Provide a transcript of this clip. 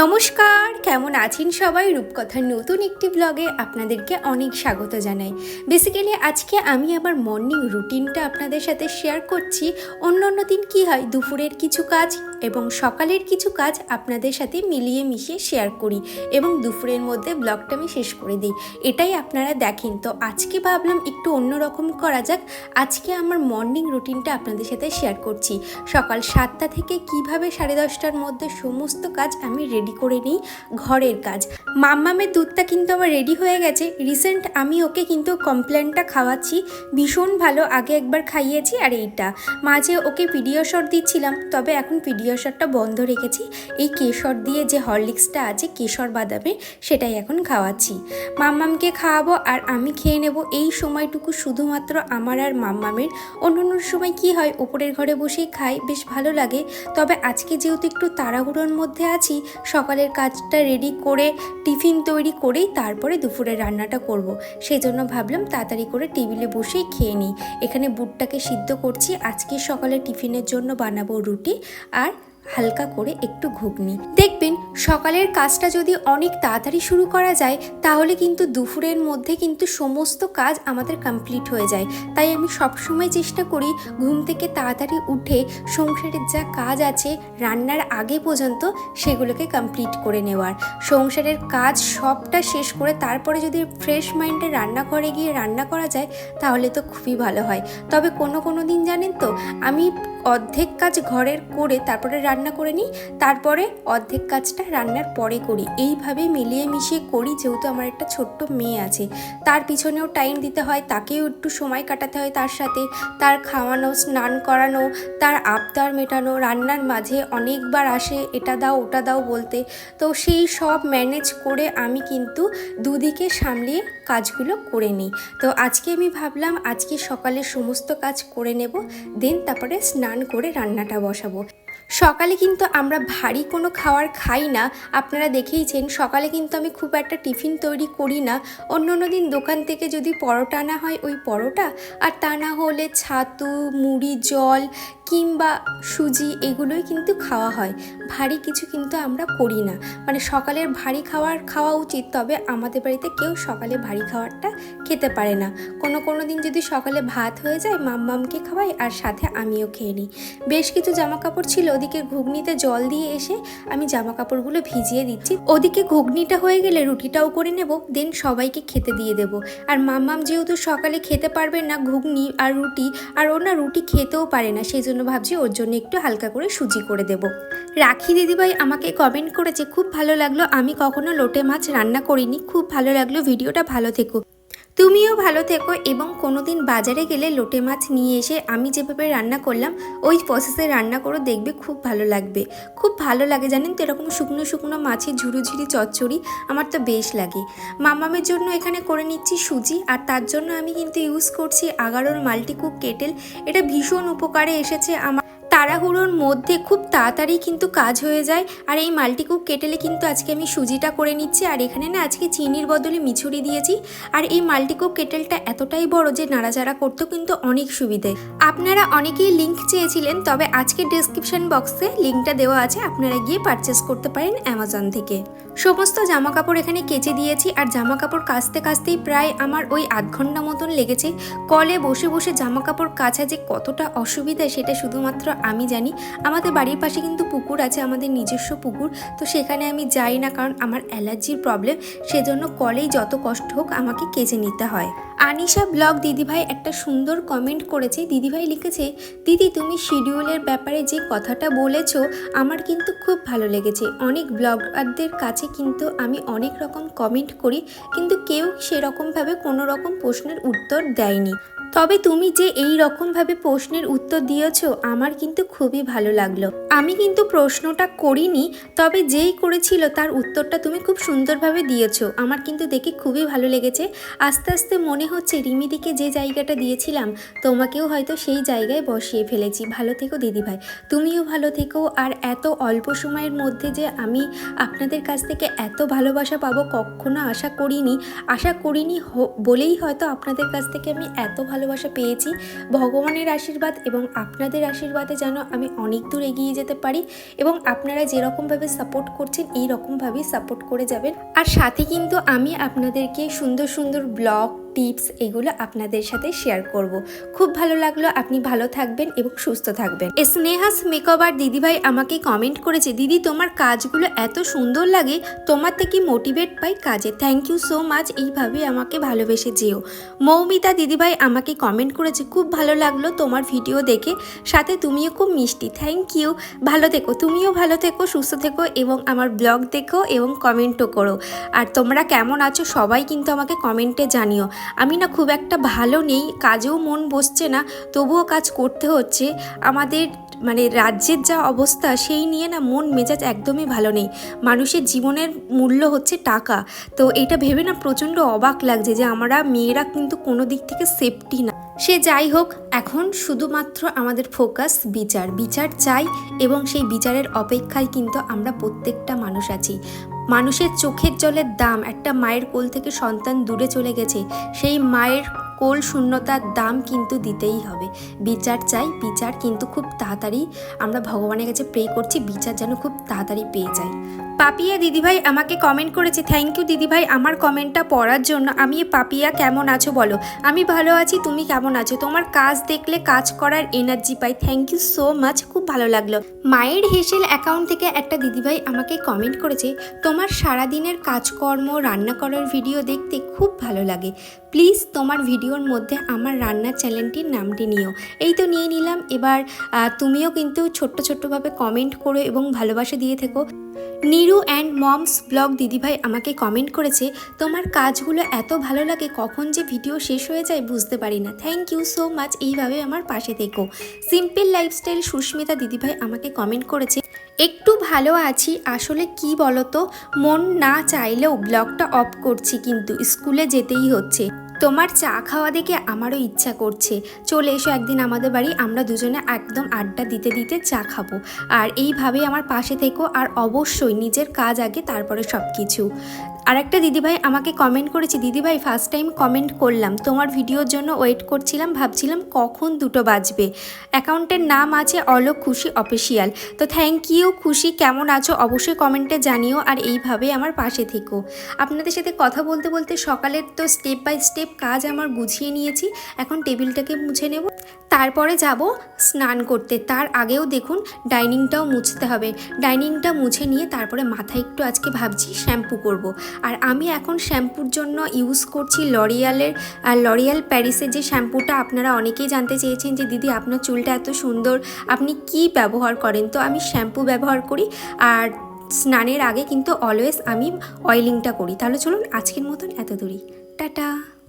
নমস্কার, কেমন আছেন সবাই? রূপকথার নতুন একটি ব্লগে আপনাদেরকে অনেক স্বাগত জানাই। বেসিক্যালি আজকে আমি আমার মর্নিং রুটিনটা আপনাদের সাথে শেয়ার করছি। অন্য অন্য দিন কী হয়? দুপুরের কিছু কাজ এবং সকালের কিছু কাজ আপনাদের সাথে মিলিয়ে মিশিয়ে শেয়ার করি এবং দুপুরের মধ্যে ব্লগটা আমি শেষ করে দিই। এটাই আপনারা দেখেন। তো আজকে ভাবলাম একটু অন্যরকম করা যাক। আজকে আমার মর্নিং রুটিনটা আপনাদের সাথে শেয়ার করছি। সকাল সাতটা থেকে কীভাবে সাড়ে দশটার মধ্যে সমস্ত কাজ আমি রেডি করে নিই, ঘরের কাজ। মাম্মামের দুধটা কিন্তু আমার রেডি হয়ে গেছে। রিসেন্ট আমি ওকে কিন্তু কমপ্লেনটা খাওয়াচ্ছি। ভীষণ ভালো, আগে একবার খাইয়েছি আর এইটা। মাঝে ওকে পিডিও পিডিয়শট দিচ্ছিলাম, তবে এখন পিডিয়শটটা বন্ধ রেখেছি। এই কেশর দিয়ে যে হরলিক্সটা আছে, কেশর বাদামে সেটাই এখন খাওয়াচ্ছি। মাম্মামকে খাওয়াবো আর আমি খেয়ে নেব। এই সময়টুকু শুধুমাত্র আমার আর মাম্মামের। অন্য অন্য সময় কি হয়, ওপরের ঘরে বসেই খাই, বেশ ভালো লাগে। তবে আজকে যেহেতু একটু তাড়াহুড়োর মধ্যে আছি, সকালের কাজটা রেডি করে টিফিন তৈরি করেই তারপরে দুপুরে রান্নাটা করব। সেই জন্য ভাবলাম তাড়াতাড়ি করে টেবিলে বসেই খেয়ে নিই। এখানে বুটটাকে সিদ্ধ করছি। আজকে সকালে টিফিনের জন্য বানাবো রুটি আর হালকা করে একটু ঘুগনি। দেখবেন সকালের কাজটা যদি অনেক তাড়াতাড়ি শুরু করা যায়, তাহলে কিন্তু দুপুরের মধ্যে কিন্তু সমস্ত কাজ আমাদের কমপ্লিট হয়ে যায়। তাই আমি সবসময় চেষ্টা করি ঘুম থেকে তাড়াতাড়ি উঠে সংসারের যা কাজ আছে রান্নার আগে পর্যন্ত সেগুলোকে কমপ্লিট করে নেওয়ার। সংসারের কাজ সবটা শেষ করে তারপরে যদি ফ্রেশ মাইন্ডে রান্নাঘরে গিয়ে রান্না করা যায়, তাহলে তো খুবই ভালো হয়। তবে কোনো কোনো দিন জানেন তো, আমি অর্ধেক কাজ ঘরের করে তারপরে রান্না করে নিই, তারপরে অর্ধেক কাজটা রান্নার পরে করি। এইভাবে মিলিয়ে মিশিয়ে করি, যেহেতু আমার একটা ছোট্ট মেয়ে আছে। তার পিছনেও টাইম দিতে হয়, তাকেও একটু সময় কাটাতে হয় তার সাথে। তার খাওয়ানো, স্নান করানো, তার আবদার মেটানো, রান্নার মাঝে অনেকবার আসে, এটা দাও, ওটা দাও বলতে। তো সেই সব ম্যানেজ করে আমি কিন্তু দুদিকে সামলিয়ে কাজগুলো করে নিই। তো আজকে আমি ভাবলাম, আজকে সকালে সমস্ত কাজ করে নেব, দেন তারপরে স্নান করে রান্নাটা বসাবো। সকালে কিন্তু আমরা ভারী কোনো খাবার খাই না। আপনারা দেখেইছেন, সকালে কিন্তু আমি খুব একটা টিফিন তৈরি করি না। অন্য অন্য দিন দোকান থেকে যদি পরোটা আনা হয় ওই পরোটা, আর তা না হলে ছাতু, মুড়ি, জল কিংবা সুজি এগুলোই কিন্তু খাওয়া হয়। ভারী কিছু কিন্তু আমরা করি না। মানে সকালের ভারী খাবার খাওয়া উচিত, তবে আমাদের বাড়িতে কেউ সকালে ভারী খাবারটা খেতে পারে না। কোনো কোনো দিন যদি সকালে ভাত হয়ে যায়, মাম্মামকে খাওয়াই, আর সাথে আমিও খেয়ে নিই। বেশ কিছু জামা কাপড় ছিল ওদিকে ঘুগনিতে জল দিয়ে এসে আমি জামা কাপড়গুলো ভিজিয়ে দিচ্ছি। ওদিকে ঘুগনিটা হয়ে গেলে রুটিটাও করে নেব, দেন সবাইকে খেতে দিয়ে দেব। আর মাম্মাম যেহেতু সকালে খেতে পারবে না ঘুগনি আর রুটি, আর ও না রুটি খেতেও পারে না সেই জন্য ভাবছি ওর জন্য একটু হালকা করে সুজি করে দেব। রাখি দিদিভাই আমাকে কমেন্ট করেছে, খুব ভালো লাগল, আমি কখনো লোটে মাছ রান্না করিনি, খুব ভালো লাগল, ভিডিওটা ভালো থেকো। তুমিও ভালো থেকো এবং কোনো দিন বাজারে গেলে লোটে মাছ নিয়ে এসে আমি যেভাবে রান্না করলাম, ওই প্রসেসে রান্না করে, দেখবে খুব ভালো লাগবে। খুব ভালো লাগে, জানেন তো? এরকম শুকনো শুকনো মাছের ঝুরুঝুরি চচ্চড়ি আমার তো বেশ লাগে। মামামের জন্য এখানে করে নিচ্ছি সুজি, আর তার জন্য আমি কিন্তু ইউজ করছি আগারোর মাল্টিকুক কেটেল। এটা ভীষণ উপকারে এসেছে আমার তাড়াহুড়োর মধ্যে খুব তাড়াতাড়ি কিন্তু কাজ হয়ে যায়। আর এই মাল্টিকুক কেটেলে কিন্তু আজকে আমি সুজিটা করে নিচ্ছি। আর এখানে না আজকে চিনির বদলে মিছুরি দিয়েছি। আর এই মাল্টিকুক কেটেলটা এতটাই বড় যে নাড়াচাড়া করতেও কিন্তু অনেক সুবিধে। আপনারা অনেকেই লিঙ্ক চেয়েছিলেন, তবে আজকে ডিসক্রিপশন বক্সে লিঙ্কটা দেওয়া আছে। আপনারা গিয়ে পারচেস করতে পারেন অ্যামাজন থেকে। সমস্ত জামা কাপড় এখানে কেচে দিয়েছি। আর জামা কাপড় কাচতে কাচতেই প্রায় আমার ওই আধ ঘণ্টা মতন লেগেছে। কলে বসে বসে জামা কাপড় কাচা যে কতটা অসুবিধা সেটা শুধুমাত্র আমি জানি আমাদের বাড়ির পাশে কিন্তু পুকুর আছে, আমাদের নিজস্ব পুকুর, তো সেখানে আমি যাই না কারণ আমার অ্যালার্জির প্রবলেম, সেজন্য কলেই যত কষ্ট হোক আমাকে কেচে নিতে হয়। আনিশা ব্লগ দিদিভাই একটা সুন্দর কমেন্ট করেছে, দিদিভাই লিখেছে, দিদি, তুমি শিডিউলের ব্যাপারে যে কথাটা বলেছ, আমার কিন্তু খুব ভালো লেগেছে। অনেক ব্লগারদের কাছে কিন্তু আমি অনেক রকম কমেন্ট করি, কিন্তু কেউ সেরকমভাবে কোনো রকম প্রশ্নের উত্তর দেয়নি। তবে তুমি যে এই রকমভাবে প্রশ্নের উত্তর দিয়েছ, আমার কিন্তু খুবই ভালো লাগল। আমি কিন্তু প্রশ্নটা করিনি, তবে যেই করেছিল তার উত্তরটা তুমি খুব সুন্দরভাবে দিয়েছ। আমার কিন্তু দেখে খুবই ভালো লেগেছে। আস্তে আস্তে মনে হচ্ছে রিমিদিকে যে জায়গাটা দিয়েছিলাম, তোমাকেও হয়তো সেই জায়গায় বসিয়ে ফেলেছি। ভালো থেকো, দিদিভাই। তুমিও ভালো থেকো। আর এত অল্প সময়ের মধ্যে যে আমি আপনাদের কাছ থেকে এত ভালোবাসা পাবো, কখনো আশা করিনি। আশা করিনি বলেই হয়তো আপনাদের কাছ থেকে আমি এত ভালো ভালোবাসা পেয়েছি। ভগবানের আশীর্বাদ এবং আপনাদের আশীর্বাদে যেন আমি অনেক দূর এগিয়ে যেতে পারি এবং আপনারা যেরকমভাবে সাপোর্ট করছেন এই রকমভাবেই সাপোর্ট করে যাবেন। আর সাথে কিন্তু আমি আপনাদেরকে সুন্দর সুন্দর ব্লগ টিপস এগুলো আপনাদের সাথে শেয়ার করব। খুব ভালো লাগল, আপনি ভালো থাকবেন এবং সুস্থ থাকবেন। স্নেহাস মেকওভার দিদিভাই আমাকে কমেন্ট করেছে, দিদি, তোমার কাজগুলো এত সুন্দর লাগে, তোমার থেকে মোটিভেট পাই কাজে। থ্যাংক ইউ সো মাচ এইভাবে আমাকে ভালোবেসে যেও। মৌমিতা দিদিভাই আমাকে কমেন্ট করেছে, খুব ভালো লাগল তোমার ভিডিও দেখে, সাথে তুমিও খুব মিষ্টি। থ্যাংক ইউ ভালো থেকো, তুমিও ভালো থেকো, সুস্থ থেকো এবং আমার ব্লগ দেখো এবং কমেন্টও করো। আর তোমরা কেমন আছো সবাই কিন্তু আমাকে কমেন্টে জানিও। আমি না খুব একটা ভালো নেই, কাজেও মন বসছে না, তবুও কাজ করতে হচ্ছে। আমাদের মানে রাজ্যের যা অবস্থা, সেই নিয়ে না মন মেজাজ একদমই ভালো নেই। মানুষের জীবনের মূল্য হচ্ছে টাকা। তো এটা ভেবে না প্রচণ্ড অবাক লাগছে যে আমরা মেয়েরা কিন্তু কোনো দিক থেকে সেফটি না। সে যাই হোক, এখন শুধুমাত্র আমাদের ফোকাস বিচার। বিচার চাই এবং সেই বিচারের অপেক্ষায় কিন্তু আমরা প্রত্যেকটা মানুষ আছি। মানুষের চোখের জলের দাম একটা মায়ের কোল থেকে সন্তান দূরে চলে গেছে, সেই মায়ের কোল শূন্যতার দাম কিন্তু দিতেই হবে। বিচার চাই, বিচার কিন্তু খুব তাড়াতাড়ি আমরা ভগবানের কাছে প্রে করছি, বিচার যেন খুব তাড়াতাড়ি পেয়ে যাই পাপিয়া দিদিভাই আমাকে কমেন্ট করেছে থ্যাংক ইউ দিদিভাই, আমার কমেন্টটা পড়ার জন্য আমি পাপিয়া কেমন আছো বলো? আমি ভালো আছি, তুমি কেমন আছো? তোমার কাজ দেখলে কাজ করার এনার্জি পাই থ্যাংক ইউ সো মাচ খুব ভালো লাগল। মায়ের হেসেল অ্যাকাউন্ট থেকে একটা দিদিভাই আমাকে কমেন্ট করেছে, তোমার সারাদিনের কাজকর্ম, রান্না করার ভিডিও দেখতে খুব ভালো লাগে। প্লিজ তোমার ভিডিওর মধ্যে আমার রান্নার চ্যানেলটির নামটি নিও। এই তো নিয়ে নিলাম। এবার তুমিও কিন্তু ছোট্ট ছোট্টভাবে কমেন্ট করো এবং ভালোবাসা দিয়ে থেকো। নিরু অ্যান্ড মমস ব্লগ দিদিভাই আমাকে কমেন্ট করেছে, তোমার কাজগুলো এত ভালো লাগে, কখন যে ভিডিও শেষ হয়ে যায় বুঝতে পারি না। থ্যাংক ইউ সো মাচ এইভাবে আমার পাশে থেকো। সিম্পল লাইফস্টাইল সুস্মিতা দিদিভাই আমাকে কমেন্ট করেছে, একটু ভালো আছি, আসলে কি বলতো? মন না চাইলেও ব্লগটা অফ করছি, কিন্তু স্কুলে যেতেই হচ্ছে। তোমার চা খাওয়া দেখে আমারও ইচ্ছা করছে। চলে এসো একদিন আমাদের বাড়ি, আমরা দুজনে একদম আড্ডা দিতে দিতে চা খাব। আর এইভাবেই আমার পাশে থেকো, আর অবশ্যই নিজের কাজ আগে, তারপরে সব কিছু আর একটা দিদিভাই আমাকে কমেন্ট করেছে, দিদিভাই ফার্স্ট টাইম কমেন্ট করলাম। তোমার ভিডিওর জন্য ওয়েট করছিলাম, ভাবছিলাম কখন দুটো বাজবে। অ্যাকাউন্টের নাম আছে অলোক খুশি অফিসিয়াল তো থ্যাংক ইউ খুশি, কেমন আছো? অবশ্যই কমেন্টে জানিও আর এইভাবে আমার পাশে থেকো। আপনাদের সাথে কথা বলতে বলতে সকালের তো স্টেপ বাই স্টেপ কাজ আমার গুছিয়ে নিয়েছি। এখন টেবিলটাকে মুছে নেব। তারপরে যাব স্নান করতে। তার আগেও দেখুন ডাইনিংটাও মুছতে হবে। ডাইনিংটা মুছে নিয়ে তারপরে মাথায় একটু আজকে ভাবছি শ্যাম্পু করব। আর আমি এখন শ্যাম্পুর জন্য ইউজ করছি লরিয়ালের লরিয়াল প্যারিসের যে শ্যাম্পুটা আপনারা অনেকেই জানতে চেয়েছেন যে, দিদি, আপনার চুলটা এত সুন্দর, আপনি কি ব্যবহার করেন? তো আমি শ্যাম্পু ব্যবহার করি। আর স্নানের আগে কিন্তু অলওয়েজ আমি অয়েলিংটা করি। তাহলে চলুন আজকের মতন এত দূরই। টাটা!